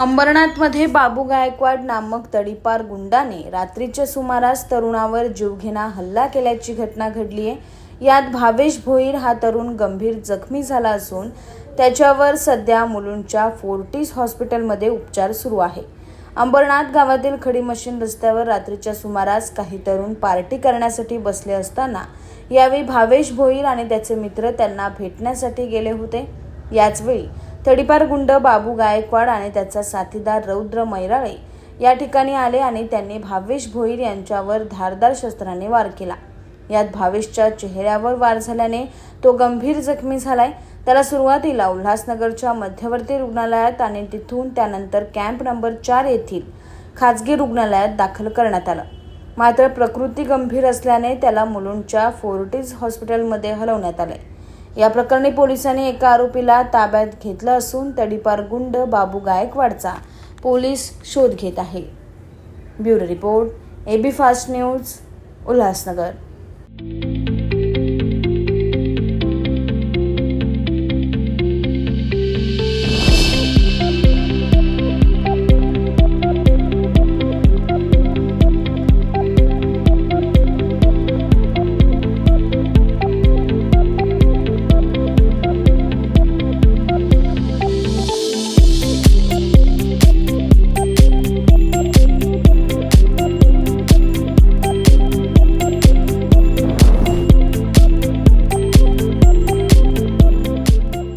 अंबरनाथमध्ये बाबू गायकवाड नामक तडीपार गुंडाने रात्रीच्या सुमारास तरुणावर जीवघेणा हल्ला केल्याची घटना घडली आहे. यात भावेश भोईर हा तरुण गंभीर जखमी झाला असून त्याच्यावर सध्या मुलुंडच्या फोर्टिस हॉस्पिटलमध्ये उपचार सुरू आहे. अंबरनाथ गावातील खडी मशीन रस्त्यावर रात्रीच्या सुमारास काही तरुण पार्टी करण्यासाठी बसले असताना यावेळी भावेश भोईर आणि त्याचे मित्र त्यांना भेटण्यासाठी गेले होते. याचवेळी तडीपार गुंड बाबू गायकवाड आणि त्याचा साथीदार रौद्र मैराळे या ठिकाणी आले आणि त्यांनी भावेश भोईर यांच्यावर धारदार शस्त्राने वार केला. यात भावेशच्या चेहऱ्यावर वार झाल्याने तो गंभीर जखमी झालाय. त्याला सुरुवातीला उल्हासनगरच्या मध्यवर्ती रुग्णालयात आणि तिथून त्यानंतर कॅम्प नंबर चार येथील खाजगी रुग्णालयात दाखल करण्यात आलं. मात्र प्रकृती गंभीर असल्याने त्याला मुलुंडच्या फोर्टिस हॉस्पिटलमध्ये हलवण्यात आले या प्रकरणी पोलिसांनी एका आरोपीला ताब्यात घेतलं असून तडीपार गुंड बाबू गायकवाडचा पोलीस शोध घेत आहे. Bureau report AB fast news Ulhasnagar.